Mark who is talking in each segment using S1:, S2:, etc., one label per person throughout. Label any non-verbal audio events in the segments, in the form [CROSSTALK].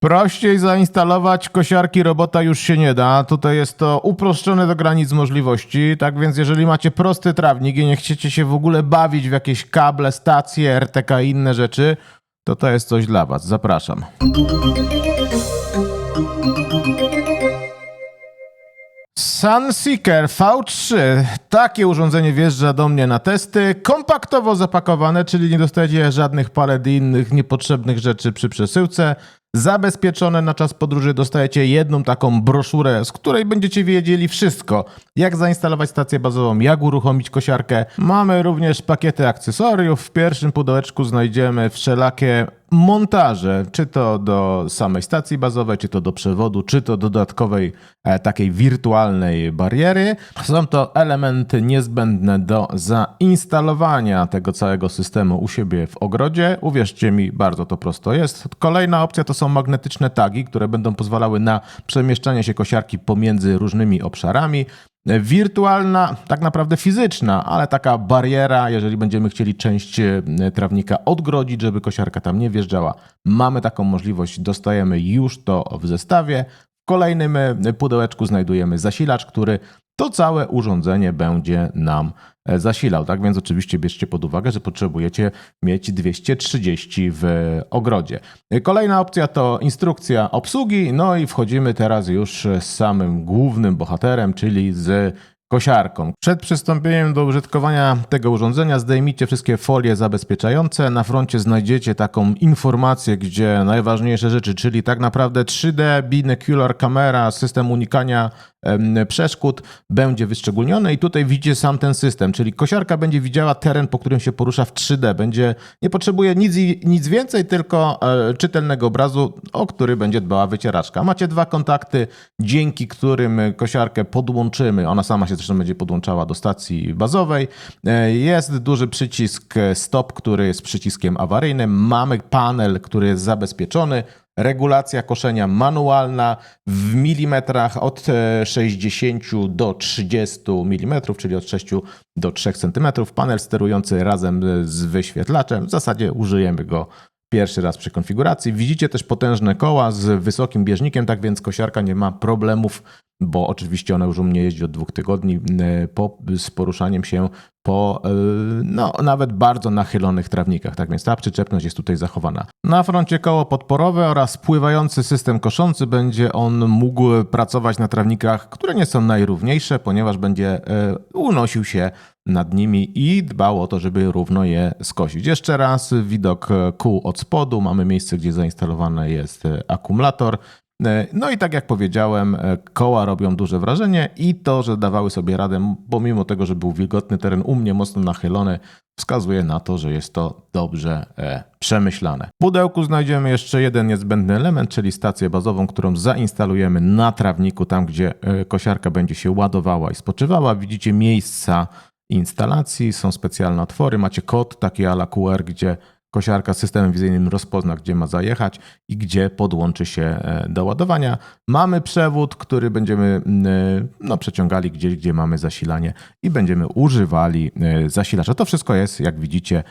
S1: Prościej zainstalować kosiarki robota już się nie da. Tutaj jest to uproszczone do granic możliwości. Tak więc, jeżeli macie prosty trawnik i nie chcecie się w ogóle bawić w jakieś kable, stacje, RTK i inne rzeczy, to to jest coś dla Was. Zapraszam. Sunseeker V3. Takie urządzenie wjeżdża do mnie na testy. Kompaktowo zapakowane, czyli nie dostajecie żadnych palet i innych niepotrzebnych rzeczy przy przesyłce. Zabezpieczone na czas podróży dostajecie jedną taką broszurę, z której będziecie wiedzieli wszystko. Jak zainstalować stację bazową, jak uruchomić kosiarkę. Mamy również pakiety akcesoriów. W pierwszym pudełeczku znajdziemy wszelakie montaże, czy to do samej stacji bazowej, czy to do przewodu, czy to dodatkowej e, takiej wirtualnej bariery. Są to elementy niezbędne do zainstalowania tego całego systemu u siebie w ogrodzie. Uwierzcie mi, bardzo to prosto jest. Kolejna opcja to są magnetyczne tagi, które będą pozwalały na przemieszczanie się kosiarki pomiędzy różnymi obszarami. Wirtualna, tak naprawdę fizyczna, ale taka bariera, jeżeli będziemy chcieli część e, trawnika odgrodzić, żeby kosiarka tam nie wjeżdżała. Mamy taką możliwość, dostajemy już to w zestawie. Kolejnym e, pudełeczku znajdujemy zasilacz, który to całe urządzenie będzie nam e, zasilał. Tak więc oczywiście bierzcie pod uwagę, że potrzebujecie mieć 230 w ogrodzie. Kolejna opcja to instrukcja obsługi, no i wchodzimy teraz już z samym głównym bohaterem, czyli z kosiarką. Przed przystąpieniem do użytkowania tego urządzenia zdejmijcie wszystkie folie zabezpieczające. Na froncie znajdziecie taką informację, gdzie najważniejsze rzeczy, czyli tak naprawdę 3D, binocular camera, system unikania przeszkód będzie wyszczególniony i tutaj widzicie sam ten system, czyli kosiarka będzie widziała teren, po którym się porusza w 3D. Będzie, nie potrzebuje nic, nic więcej, tylko e, czytelnego obrazu, o który będzie dbała wycieraczka. Macie dwa kontakty, dzięki którym kosiarkę podłączymy. Ona sama się zresztą będzie podłączała do stacji bazowej. E, Jest duży przycisk e, stop, który jest przyciskiem awaryjnym. Mamy panel, który jest zabezpieczony. Regulacja koszenia manualna w milimetrach od e, 60 do 30 mm, czyli od 6 do 3 cm. Panel sterujący razem z wyświetlaczem. W zasadzie użyjemy go pierwszy raz przy konfiguracji. Widzicie też potężne koła z wysokim bieżnikiem, tak więc kosiarka nie ma problemów, bo oczywiście ona już u mnie jeździ od dwóch tygodni e, po, z poruszaniem się po e, no, nawet bardzo nachylonych trawnikach, tak więc ta przyczepność jest tutaj zachowana. Na froncie koło podporowe oraz pływający system koszący będzie on mógł pracować na trawnikach, które nie są najrówniejsze, ponieważ będzie e, unosił się nad nimi i dbał o to, żeby równo je skosić. Jeszcze raz widok kół od spodu, mamy miejsce, gdzie zainstalowany jest akumulator. E, No i tak jak powiedziałem, e, koła robią duże wrażenie i to, że dawały sobie radę, pomimo tego, że był wilgotny teren u mnie mocno nachylony, wskazuje na to, że jest to dobrze e, przemyślane. W pudełku znajdziemy jeszcze jeden niezbędny element, czyli stację bazową, którą zainstalujemy na trawniku, tam gdzie kosiarka będzie się ładowała i spoczywała. Widzicie miejsca instalacji, są specjalne otwory, macie kod taki ala QR, gdzie kosiarka systemem wizyjnym rozpozna, gdzie ma zajechać i gdzie podłączy się e, do ładowania. Mamy przewód, który będziemy mm, e, no, przeciągali gdzieś, gdzie mamy zasilanie i będziemy używali e, zasilacza. To wszystko jest, jak widzicie,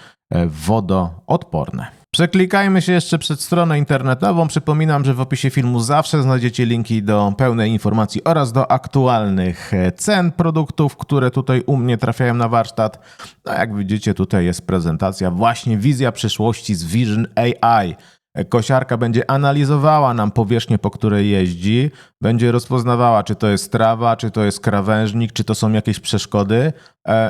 S1: wodoodporne. Przeklikajmy się jeszcze przed stronę internetową. Przypominam, że w opisie filmu zawsze znajdziecie linki do pełnej informacji oraz do aktualnych e, cen produktów, które tutaj u mnie trafiają na warsztat. No jak widzicie, tutaj jest prezentacja, właśnie wizja przyszłości z Vision AI. Kosiarka będzie analizowała nam powierzchnię, po której jeździ, będzie rozpoznawała, czy to jest trawa, czy to jest krawężnik, czy to są jakieś przeszkody e,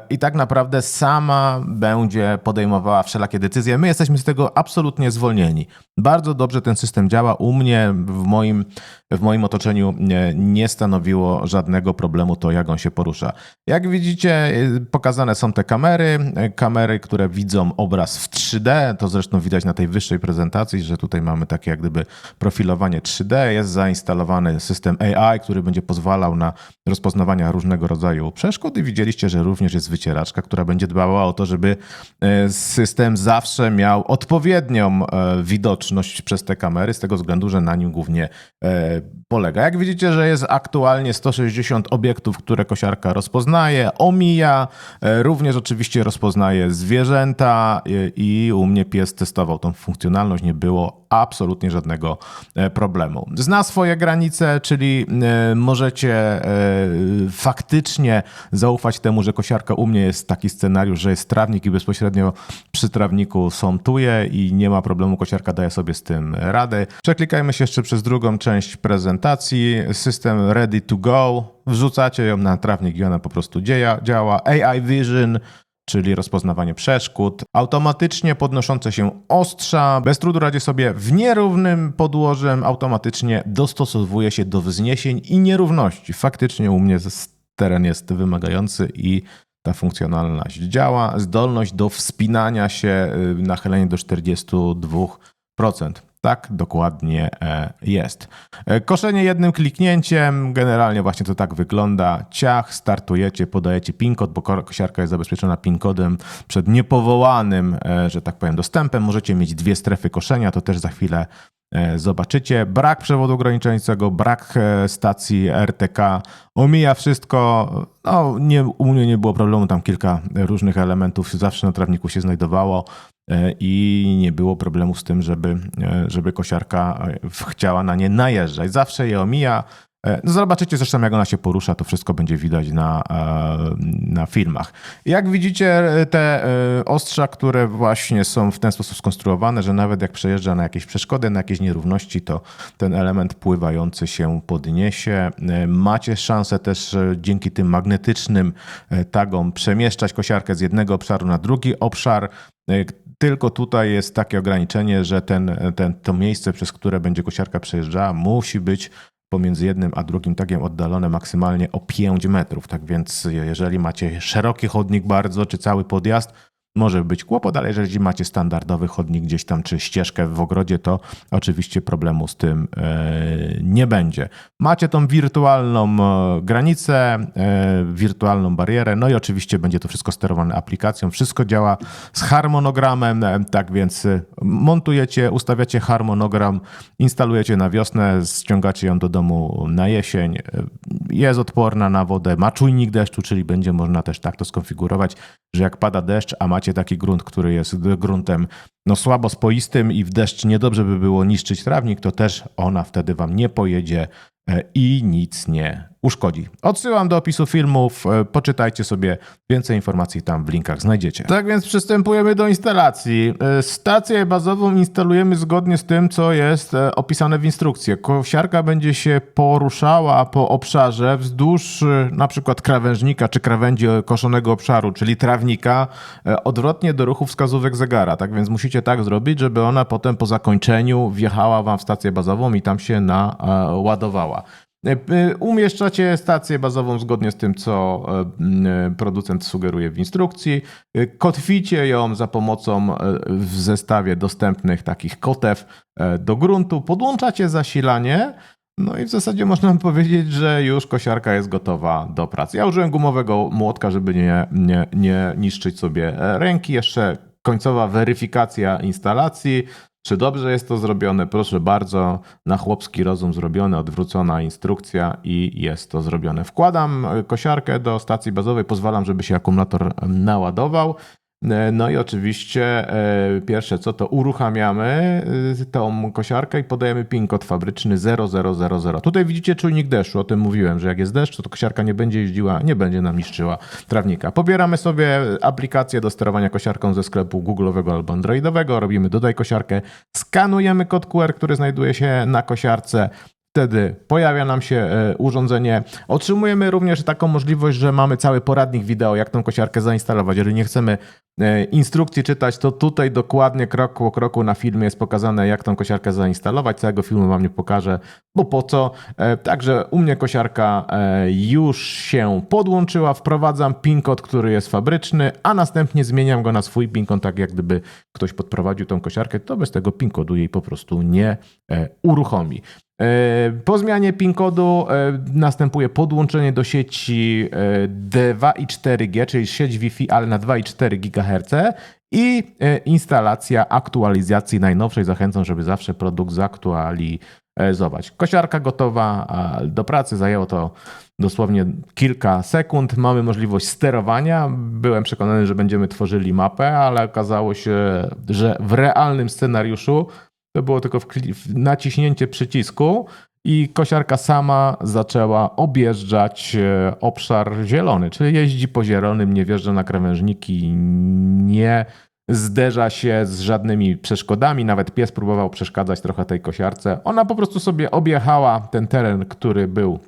S1: i tak naprawdę sama będzie podejmowała wszelakie decyzje. My jesteśmy z tego absolutnie zwolnieni. Bardzo dobrze ten system działa. U mnie, w moim, w moim otoczeniu nie, nie stanowiło żadnego problemu to, jak on się porusza. Jak widzicie, y, pokazane są te kamery, y, kamery, które widzą obraz w 3D, to zresztą widać na tej wyższej prezentacji, że tutaj mamy takie jak gdyby profilowanie 3D, jest zainstalowany system AI, który będzie pozwalał na rozpoznawania różnego rodzaju przeszkód i widzieliście, że również jest wycieraczka, która będzie dbała o to, żeby e, system zawsze miał odpowiednią e, widoczność przez te kamery, z tego względu, że na nim głównie e, polega. Jak widzicie, że jest aktualnie 160 obiektów, które kosiarka rozpoznaje, omija, również oczywiście rozpoznaje zwierzęta i u mnie pies testował tą funkcjonalność, nie było absolutnie żadnego e, problemu. Zna swoje granice, czyli e, możecie e, faktycznie zaufać temu, że kosiarka u mnie jest taki scenariusz, że jest trawnik i bezpośrednio przy trawniku sątuje i nie ma problemu, kosiarka daje sobie z tym radę. Przeklikajmy się jeszcze przez drugą część prezentacji. System ready to go. Wrzucacie ją na trawnik i ona po prostu dzieja, działa. AI Vision czyli rozpoznawanie przeszkód, automatycznie podnoszące się ostrza, bez trudu radzi sobie w nierównym podłożem, automatycznie dostosowuje się do wzniesień i nierówności. Faktycznie u mnie teren jest wymagający i ta funkcjonalność działa. Zdolność do wspinania się, y, nachylenie do 42%. Tak dokładnie e, jest. E, koszenie jednym kliknięciem, generalnie właśnie to tak wygląda. Ciach, startujecie, podajecie PIN kod, bo kosiarka jest zabezpieczona PIN kodem przed niepowołanym, e, że tak powiem, dostępem. Możecie mieć dwie strefy koszenia, to też za chwilę zobaczycie. Brak przewodu ograniczającego, brak stacji RTK, omija wszystko. No, nie, u mnie nie było problemu, tam kilka różnych elementów zawsze na trawniku się znajdowało. E, i nie było problemu z tym, żeby, e, żeby kosiarka e, chciała na nie najeżdżać. Zawsze je omija. No zobaczycie zresztą, jak ona się porusza, to wszystko będzie widać na, na filmach. Jak widzicie, te ostrza, które właśnie są w ten sposób skonstruowane, że nawet jak przejeżdża na jakieś przeszkody, na jakieś nierówności, to ten element pływający się podniesie. Macie szansę też dzięki tym magnetycznym tagom przemieszczać kosiarkę z jednego obszaru na drugi obszar tylko tutaj jest takie ograniczenie, że ten, ten, to miejsce, przez które będzie kosiarka przejeżdżała, musi być pomiędzy jednym a drugim tagiem oddalone maksymalnie o 5 metrów. Tak więc jeżeli macie szeroki chodnik bardzo, czy cały podjazd, może być kłopot, ale jeżeli macie standardowy chodnik gdzieś tam, czy ścieżkę w ogrodzie, to oczywiście problemu z tym e, nie będzie. Macie tą wirtualną e, granicę, e, wirtualną barierę, no i oczywiście będzie to wszystko sterowane aplikacją. Wszystko działa z harmonogramem, tak więc montujecie, ustawiacie harmonogram, instalujecie na wiosnę, ściągacie ją do domu na jesień. Jest odporna na wodę, ma czujnik deszczu, czyli będzie można też tak to skonfigurować, że jak pada deszcz, a macie taki grunt, który jest gruntem no, słabo spoistym i w deszcz niedobrze by było niszczyć trawnik, to też ona wtedy wam nie pojedzie e, i nic nie uszkodzi. Odsyłam do opisu filmów, e, poczytajcie sobie, więcej informacji tam w linkach znajdziecie. Tak więc przystępujemy do instalacji. E, stację bazową instalujemy zgodnie z tym, co jest e, opisane w instrukcji. Kosiarka będzie się poruszała po obszarze wzdłuż na przykład krawężnika czy krawędzi koszonego obszaru, czyli trawnika, odwrotnie do ruchu wskazówek zegara. Tak więc musicie tak zrobić, żeby ona potem po zakończeniu wjechała wam w stację bazową i tam się naładowała. E, e, umieszczacie stację bazową zgodnie z tym, co e, producent sugeruje w instrukcji. Kotwicie ją za pomocą w zestawie dostępnych takich kotew do gruntu. Podłączacie zasilanie. No i w zasadzie można [LAUGHS] powiedzieć, że już kosiarka jest gotowa do pracy. Ja użyłem gumowego młotka, żeby nie, nie, nie niszczyć sobie ręki. Jeszcze końcowa weryfikacja instalacji. Czy dobrze jest to zrobione? Proszę bardzo, na chłopski rozum zrobione, odwrócona instrukcja i jest to zrobione. Wkładam kosiarkę do stacji bazowej, pozwalam, żeby się akumulator naładował. E, no i oczywiście e, pierwsze co to uruchamiamy e, tą kosiarkę i podajemy PIN kod fabryczny 0000. Tutaj widzicie czujnik deszczu, o tym mówiłem, że jak jest deszcz, to kosiarka nie będzie jeździła, nie będzie nam niszczyła trawnika. Pobieramy sobie aplikację do sterowania kosiarką ze sklepu Google'owego albo Androidowego, robimy dodaj kosiarkę, skanujemy kod QR, który znajduje się na kosiarce, Wtedy pojawia nam się e, urządzenie. Otrzymujemy również taką możliwość, że mamy cały poradnik wideo, jak tą kosiarkę zainstalować. Jeżeli nie chcemy e, instrukcji czytać, to tutaj dokładnie krok po kroku na filmie jest pokazane, jak tą kosiarkę zainstalować. Całego filmu wam nie pokażę, bo po co. E, także u mnie kosiarka już się podłączyła. Wprowadzam PIN kod, który jest fabryczny, a następnie zmieniam go na swój PIN kod, tak jak gdyby ktoś podprowadził tą kosiarkę, to bez tego PIN kodu jej po prostu nie uruchomi. E, po zmianie PIN kodu e, następuje podłączenie do sieci 2 e, i 4G, czyli sieć Wi-Fi, ale na 2,4 GHz i instalacja aktualizacji najnowszej. Zachęcam, żeby zawsze produkt zaktualizować. Kosiarka gotowa do pracy, zajęło to dosłownie kilka sekund. Mamy możliwość sterowania. Byłem przekonany, że będziemy tworzyli mapę, ale okazało się, że w realnym scenariuszu To było tylko naciśnięcie przycisku i kosiarka sama zaczęła objeżdżać e, obszar zielony, czyli jeździ po zielonym, nie wjeżdża na krawężniki, nie zderza się z żadnymi przeszkodami. Nawet pies próbował przeszkadzać trochę tej kosiarce. Ona po prostu sobie objechała ten teren, który był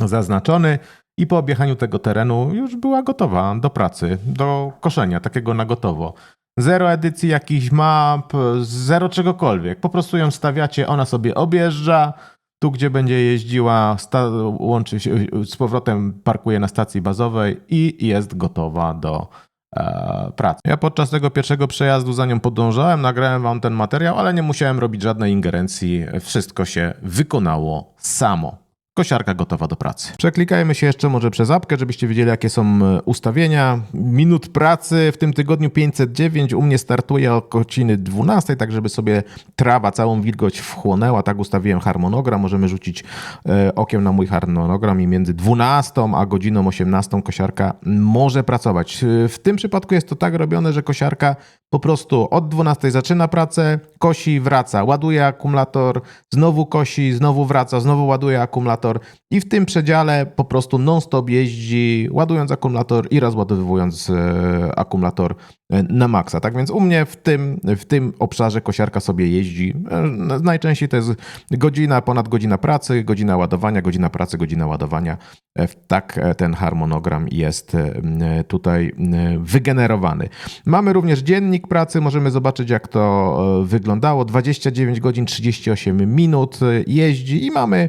S1: zaznaczony i po objechaniu tego terenu już była gotowa do pracy, do koszenia, takiego na gotowo. Zero edycji jakichś map, zero czegokolwiek. Po prostu ją stawiacie, ona sobie objeżdża. Tu, gdzie będzie jeździła, łączy się z powrotem, parkuje na stacji bazowej i jest gotowa do e, pracy. Ja podczas tego pierwszego przejazdu za nią podążałem, nagrałem wam ten materiał, ale nie musiałem robić żadnej ingerencji. Wszystko się wykonało samo. Kosiarka gotowa do pracy. Przeklikajmy się jeszcze może przez apkę, żebyście wiedzieli, jakie są e, ustawienia. Minut pracy w tym tygodniu 509. U mnie startuje o godziny 12, tak żeby sobie trawa całą wilgoć wchłonęła. Tak ustawiłem harmonogram. Możemy rzucić e, okiem na mój harmonogram i między 12 a godziną 18 kosiarka może pracować. E, W tym przypadku jest to tak robione, że kosiarka po prostu od 12 zaczyna pracę, kosi, wraca, ładuje akumulator, znowu kosi, znowu wraca, znowu ładuje akumulator i w tym przedziale po prostu non-stop jeździ, ładując akumulator i rozładowując e, akumulator na maksa. Tak więc u mnie w tym, w tym obszarze kosiarka sobie jeździ. E, Najczęściej to jest godzina, ponad godzina pracy, godzina ładowania, godzina pracy, godzina ładowania. E, Tak e, ten harmonogram jest tutaj wygenerowany. Mamy również dziennik pracy, możemy zobaczyć jak to wyglądało. 29 godzin 38 minut jeździ i mamy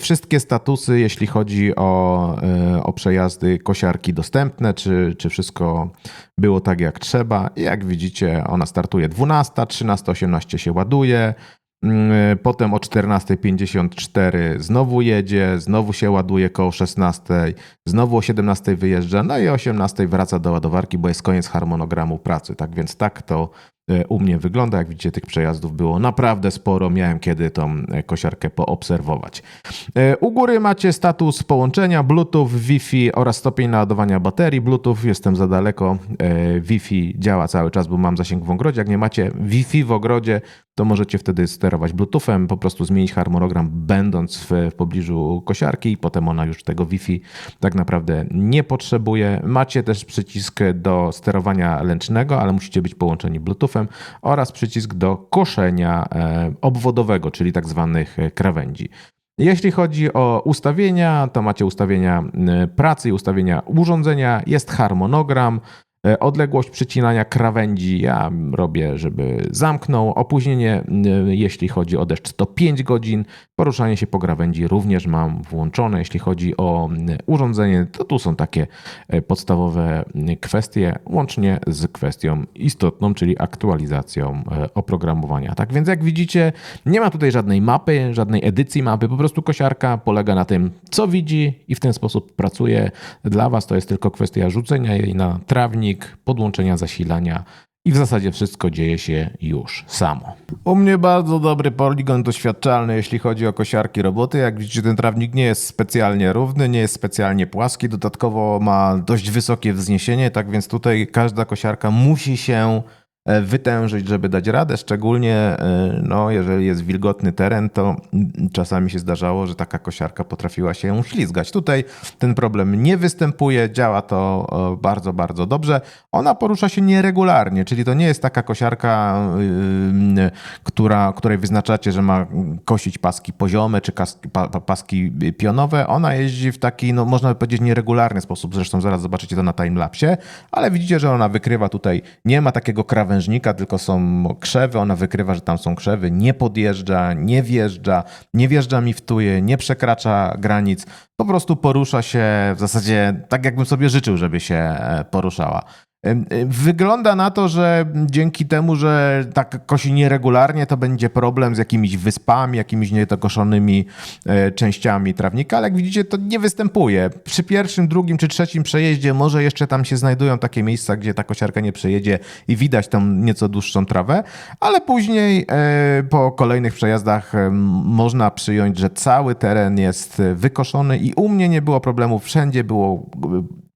S1: wszystkie statusy, jeśli chodzi o, o przejazdy kosiarki dostępne, czy, czy wszystko było tak jak trzeba. I jak widzicie, ona startuje 12, 13.18 się ładuje. Mm, Potem o 14.54 znowu jedzie, znowu się ładuje koło 16, znowu o 17 wyjeżdża, no i o 18 wraca do ładowarki, bo jest koniec harmonogramu pracy. Tak więc tak to u mnie wygląda. Jak widzicie, tych przejazdów było naprawdę sporo. Miałem kiedy tą e, kosiarkę poobserwować. E, U góry macie status połączenia Bluetooth, Wi-Fi oraz stopień naładowania baterii. Bluetooth jestem za daleko, e, Wi-Fi działa cały czas, bo mam zasięg w ogrodzie. Jak nie macie Wi-Fi w ogrodzie, to możecie wtedy sterować Bluetoothem, po prostu zmienić harmonogram, będąc w, pobliżu kosiarki, i potem ona już tego Wi-Fi tak naprawdę nie potrzebuje. Macie też przycisk do sterowania ręcznego, ale musicie być połączeni Bluetoothem oraz przycisk do koszenia e, obwodowego, czyli tak zwanych e, krawędzi. Jeśli chodzi o ustawienia, to macie ustawienia e, pracy i ustawienia urządzenia, jest harmonogram, odległość przycinania krawędzi ja robię, żeby zamknął. Opóźnienie, e, jeśli chodzi o deszcz, to 5 godzin. Poruszanie się po krawędzi również mam włączone. Jeśli chodzi o e, urządzenie, to tu są takie e, podstawowe e, kwestie, łącznie z kwestią istotną, czyli aktualizacją e, oprogramowania. Tak więc jak widzicie, nie ma tutaj żadnej mapy, żadnej edycji mapy, po prostu kosiarka polega na tym, co widzi i w ten sposób pracuje. Dla Was to jest tylko kwestia rzucenia jej na trawnik, podłączenia zasilania i w zasadzie wszystko dzieje się już samo. U mnie bardzo dobry poligon doświadczalny, jeśli chodzi o kosiarki roboty. Jak widzicie, ten trawnik nie jest specjalnie równy, nie jest specjalnie płaski, dodatkowo ma dość wysokie wzniesienie, tak więc tutaj każda kosiarka musi się wytężyć, żeby dać radę, szczególnie e, no, jeżeli jest wilgotny teren, to czasami się zdarzało, że taka kosiarka potrafiła się ślizgać. Tutaj ten problem nie występuje, działa to e, bardzo, bardzo dobrze. Ona porusza się nieregularnie, czyli to nie jest taka kosiarka, która, której wyznaczacie, że ma kosić paski poziome czy paski pionowe. Ona jeździ w taki, no, można by powiedzieć, nieregularny sposób. Zresztą zaraz zobaczycie to na timelapsie, ale widzicie, że ona wykrywa tutaj, nie ma takiego krawężnika, tylko są krzewy. Ona wykrywa, że tam są krzewy, nie podjeżdża, nie wjeżdża, nie wjeżdża mi w tuje, nie przekracza granic. Po prostu porusza się w zasadzie tak, jakbym sobie życzył, żeby się e, poruszała. Wygląda na to, że dzięki temu, że tak kosi nieregularnie, to będzie problem z jakimiś wyspami, jakimiś niedokoszonymi e, częściami trawnika, ale jak widzicie, to nie występuje. Przy pierwszym, drugim czy trzecim przejeździe może jeszcze tam się znajdują takie miejsca, gdzie ta kosiarka nie przejedzie i widać tam nieco dłuższą trawę, ale później e, po kolejnych przejazdach e, można przyjąć, że cały teren jest wykoszony i u mnie nie było problemu, wszędzie było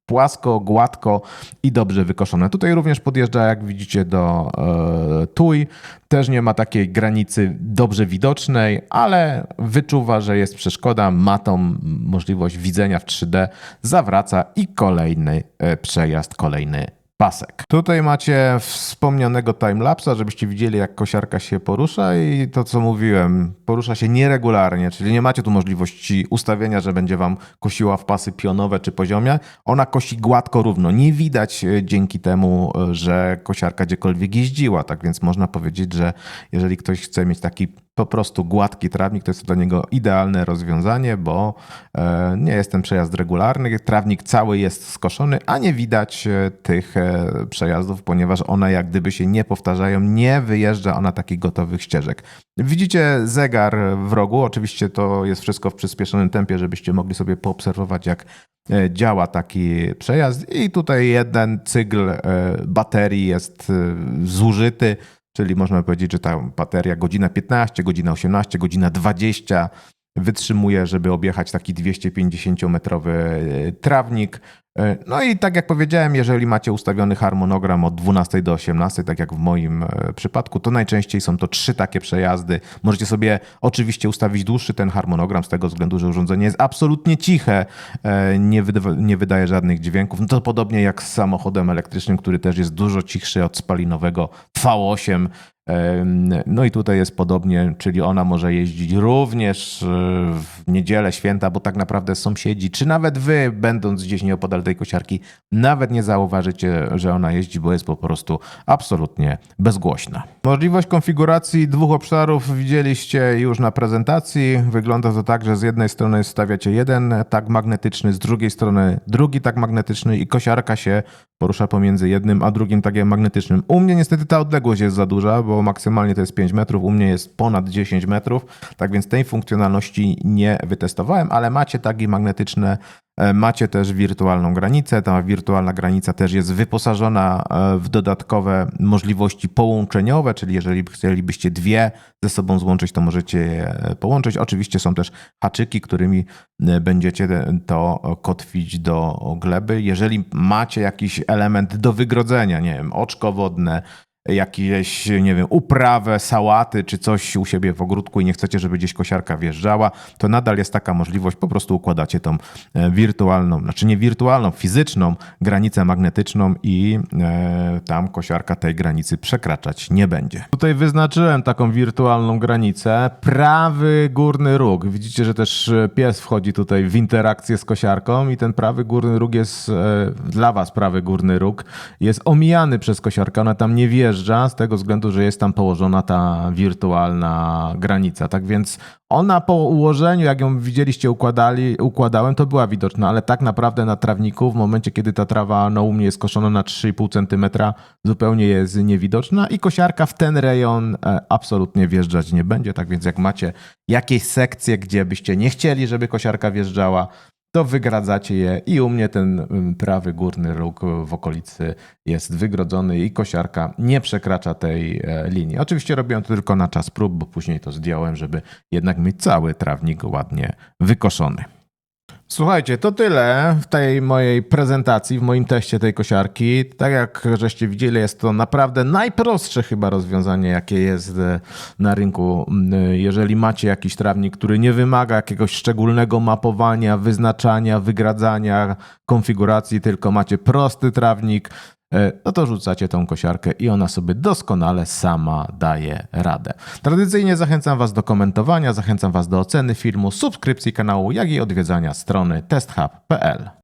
S1: płasko, gładko i dobrze wykoszone. Tutaj również podjeżdża, jak widzicie, do e, tuj. Też nie ma takiej granicy dobrze widocznej, ale wyczuwa, że jest przeszkoda, ma tą możliwość widzenia w 3D, zawraca i kolejny e, przejazd, kolejny pasek. Tutaj macie wspomnianego timelapsa, żebyście widzieli, jak kosiarka się porusza i to, co mówiłem, porusza się nieregularnie, czyli nie macie tu możliwości ustawienia, że będzie wam kosiła w pasy pionowe czy poziomie. Ona kosi gładko, równo. Nie widać e, dzięki temu, e, że kosiarka gdziekolwiek jeździła, tak więc można powiedzieć, że jeżeli ktoś chce mieć taki po prostu gładki trawnik to jest dla niego idealne rozwiązanie, bo e, nie jest ten przejazd regularny. Trawnik cały jest skoszony, a nie widać e, tych e, przejazdów, ponieważ one jak gdyby się nie powtarzają, nie wyjeżdża ona takich gotowych ścieżek. Widzicie zegar w rogu, oczywiście to jest wszystko w przyspieszonym tempie, żebyście mogli sobie poobserwować, jak działa taki przejazd. I tutaj jeden cykl baterii jest zużyty Czyli można powiedzieć, że ta bateria godzina 15, godzina 18, godzina 20 wytrzymuje, żeby objechać taki 250-metrowy e, trawnik. E, no i tak jak powiedziałem, jeżeli macie ustawiony harmonogram od 12 do 18, tak jak w moim e, przypadku, to najczęściej są to trzy takie przejazdy. Możecie sobie oczywiście ustawić dłuższy ten harmonogram z tego względu, że urządzenie jest absolutnie ciche, nie, wyda nie wydaje żadnych dźwięków. No to podobnie jak z samochodem elektrycznym, który też jest dużo cichszy od spalinowego V8, no i tutaj jest podobnie, czyli ona może jeździć również e, w niedzielę, święta, bo tak naprawdę sąsiedzi, czy nawet wy, będąc gdzieś nieopodal tej kosiarki, nawet nie zauważycie, że ona jeździ, bo jest po prostu absolutnie bezgłośna. Możliwość konfiguracji dwóch obszarów widzieliście już na prezentacji. Wygląda to tak, że z jednej strony stawiacie jeden tak magnetyczny, z drugiej strony drugi tak magnetyczny i kosiarka się porusza pomiędzy jednym a drugim takiem magnetycznym. U mnie niestety ta odległość jest za duża, bo maksymalnie to jest 5 metrów, u mnie jest ponad 10 metrów, tak więc tej funkcjonalności nie wytestowałem, ale macie tagi magnetyczne E, macie też wirtualną granicę. Ta wirtualna granica też jest wyposażona e, w dodatkowe możliwości połączeniowe, czyli jeżeli chcielibyście dwie ze sobą złączyć, to możecie je e, połączyć. Oczywiście są też haczyki, którymi będziecie to kotwić do gleby. Jeżeli macie jakiś element do wygrodzenia, nie wiem, oczko wodne, jakieś, nie wiem, uprawę, sałaty czy coś u siebie w ogródku i nie chcecie, żeby gdzieś kosiarka wjeżdżała, to nadal jest taka możliwość, po prostu układacie tą e, wirtualną, znaczy nie wirtualną, fizyczną granicę magnetyczną i e, tam kosiarka tej granicy przekraczać nie będzie. Tutaj wyznaczyłem taką wirtualną granicę, prawy górny róg. Widzicie, że też e, pies wchodzi tutaj w interakcję z kosiarką i ten prawy górny róg jest, dla was prawy górny róg, jest omijany przez kosiarkę, ona tam nie wie wyjeżdża z tego względu, że jest tam położona ta wirtualna granica. Tak więc ona po ułożeniu, jak ją widzieliście, układali, układałem, to była widoczna, ale tak naprawdę na trawniku, w momencie kiedy ta trawa no, u mnie jest koszona na 3,5 cm, zupełnie jest niewidoczna i kosiarka w ten rejon e, absolutnie wjeżdżać nie będzie. Tak więc jak macie jakieś sekcje, gdzie byście nie chcieli, żeby kosiarka wjeżdżała, to wygradzacie je i u mnie ten prawy górny róg w okolicy jest wygrodzony i kosiarka nie przekracza tej e, linii. Oczywiście robiłem to tylko na czas prób, bo później to zdjąłem, żeby jednak mieć cały trawnik ładnie wykoszony. Słuchajcie, to tyle w tej mojej prezentacji, w moim teście tej kosiarki. Tak jak żeście widzieli, jest to naprawdę najprostsze chyba rozwiązanie, jakie jest e, na rynku. Jeżeli macie jakiś trawnik, który nie wymaga jakiegoś szczególnego mapowania, wyznaczania, wygradzania, konfiguracji, tylko macie prosty trawnik, E, no to rzucacie tą kosiarkę i ona sobie doskonale sama daje radę. Tradycyjnie zachęcam Was do komentowania, zachęcam Was do oceny filmu, subskrypcji kanału, jak i odwiedzania strony testhub.pl.